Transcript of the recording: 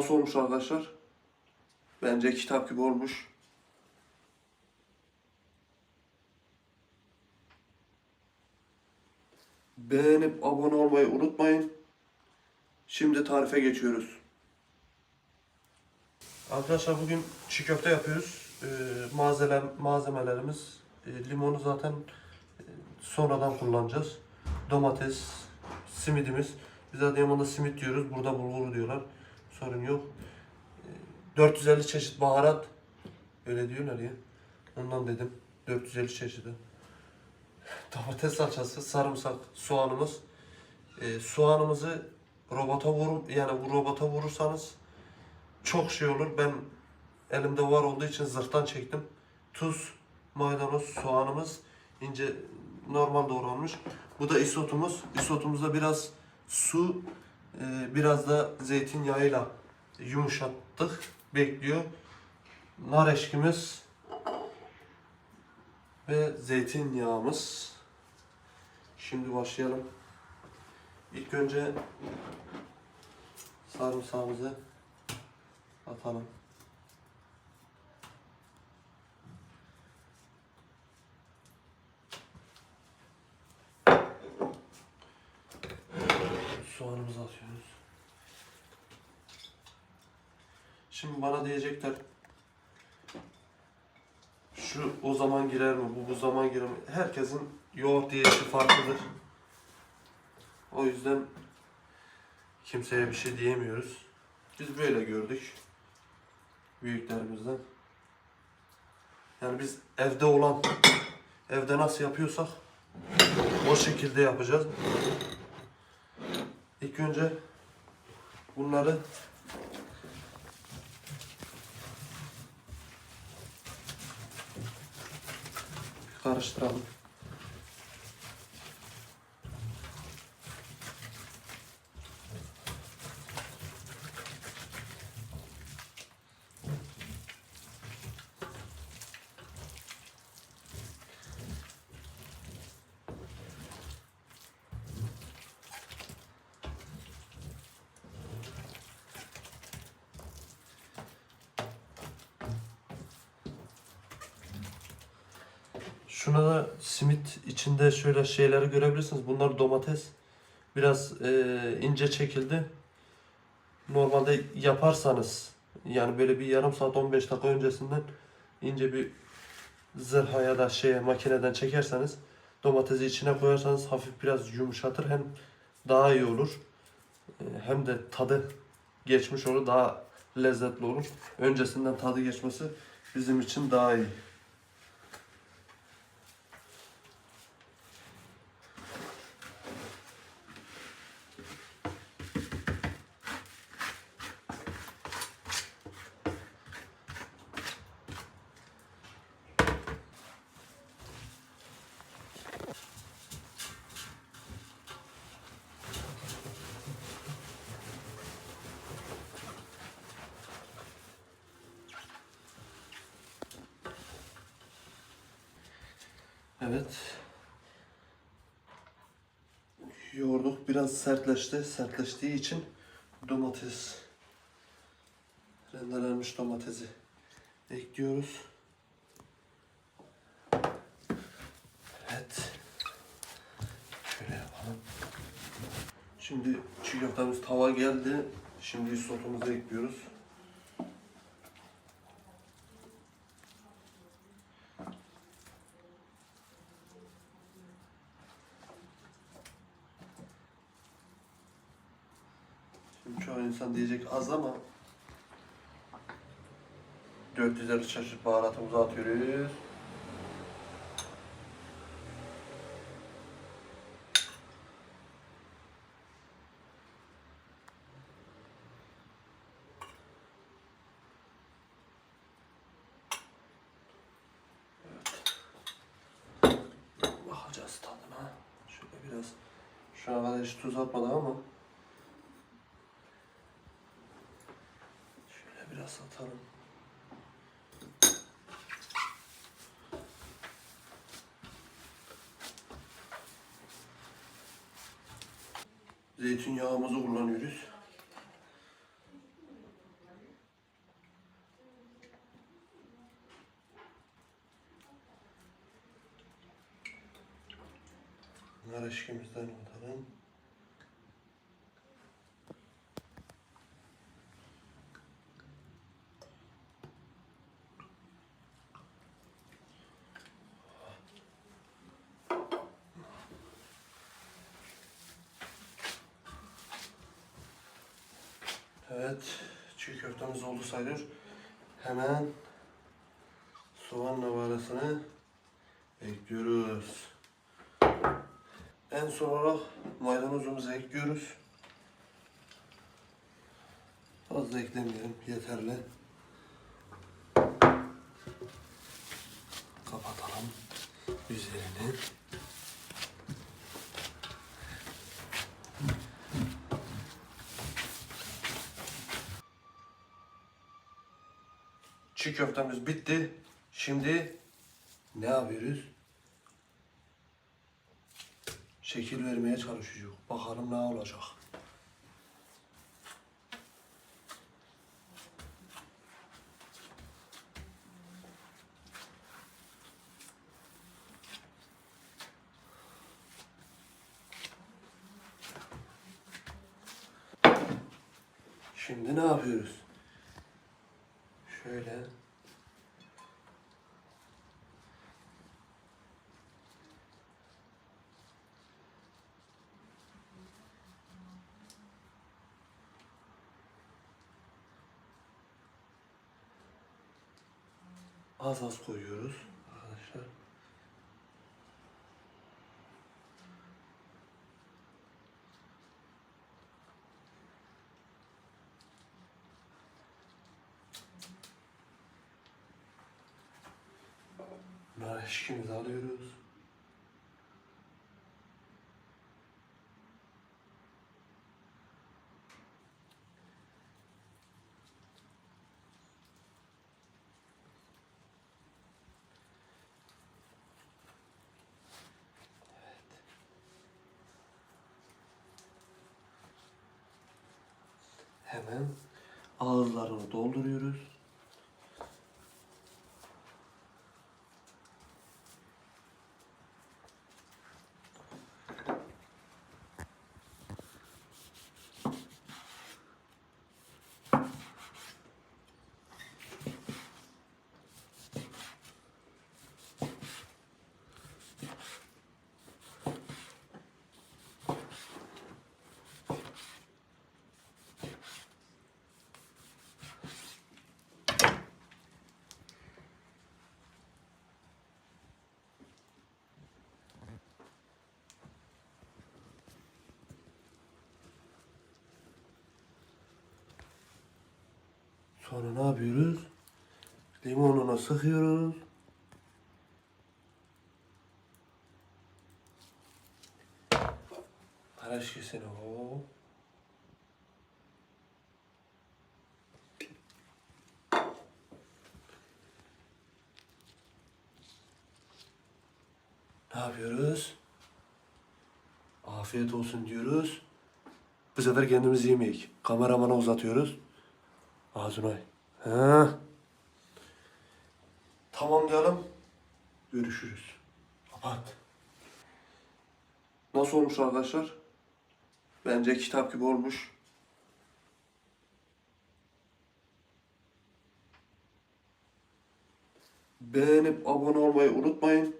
Nasıl olmuş arkadaşlar? Bence kitap gibi olmuş. Beğenip abone olmayı unutmayın. Şimdi tarife geçiyoruz. Arkadaşlar bugün çiğ köfte yapıyoruz. Ee, malzeme, malzemelerimiz e, limonu zaten e, sonradan kullanacağız. Domates, simidimiz. Biz Adıyaman'da simit diyoruz. Burada bulgur diyorlar. Sorun yok. Ee, 450 çeşit baharat. Öyle diyorlar ya. Ondan dedim. 450 çeşidi. Domates salçası, sarımsak, soğanımız. Ee, soğanımızı robota vurun yani bu robota vurursanız çok şey olur. Ben elimde var olduğu için zırhtan çektim. Tuz, maydanoz, soğanımız ince normal doğranmış. Bu da isotumuz. Isotumuzda biraz su, e, biraz da zeytinyağıyla yumuşattık. Bekliyor. Nar eşkimiz ve zeytinyağımız. Şimdi başlayalım. İlk önce sarımsağımızı atalım. Soğanımızı atıyoruz. Şimdi bana diyecekler şu o zaman girer mi, bu bu zaman girer mi? Herkesin yoğurt yiyişi farklıdır. O yüzden kimseye bir şey diyemiyoruz. Biz böyle gördük büyüklerimizden. Yani biz evde olan, evde nasıl yapıyorsak o şekilde yapacağız. İlk önce bunları karıştıralım. Şuna da simit içinde şöyle şeyleri görebilirsiniz. Bunlar domates. Biraz e, ince çekildi. Normalde yaparsanız yani böyle bir yarım saat 15 dakika öncesinden ince bir zırha ya da şeye makineden çekerseniz domatesi içine koyarsanız hafif biraz yumuşatır hem daha iyi olur. E, hem de tadı geçmiş olur daha lezzetli olur. Öncesinden tadı geçmesi bizim için daha iyi. Evet. Yoğurduk biraz sertleşti. Sertleştiği için domates rendelenmiş domatesi ekliyoruz. Evet. Şöyle yapalım. Şimdi çiğ köftemiz tava geldi. Şimdi sotumuzu ekliyoruz. Şimdi çoğu insan diyecek az ama 450 çeşit baharatımızı atıyoruz. Evet. Bakacağız tadına. Şöyle biraz şu ana kadar hiç tuz atmadım ama satalım. Zeytinyağımızı kullanıyoruz. Nar eşkimizden atalım. Evet, çiğ köftemiz oldu sayılır. Hemen soğan navarasını ekliyoruz. En son olarak maydanozumuzu ekliyoruz. Fazla eklemeyelim, yeterli. Kapatalım üzerini. Çiğ köftemiz bitti. Şimdi ne yapıyoruz? Şekil vermeye çalışacağız. Bakalım ne olacak. Şimdi ne yapıyoruz? Şöyle. Az az koyuyoruz arkadaşlar. Eşkimizi alıyoruz. Hemen ağızlarını dolduruyoruz. Sonra ne yapıyoruz? Limonunu sıkıyoruz. Araşkesini o. Ne yapıyoruz? Afiyet olsun diyoruz. Bu sefer kendimiz yemeyik. Kameramana uzatıyoruz. Ağzına. Ha. Tamam diyelim. Görüşürüz. Kapat. Nasıl olmuş arkadaşlar? Bence kitap gibi olmuş. Beğenip abone olmayı unutmayın.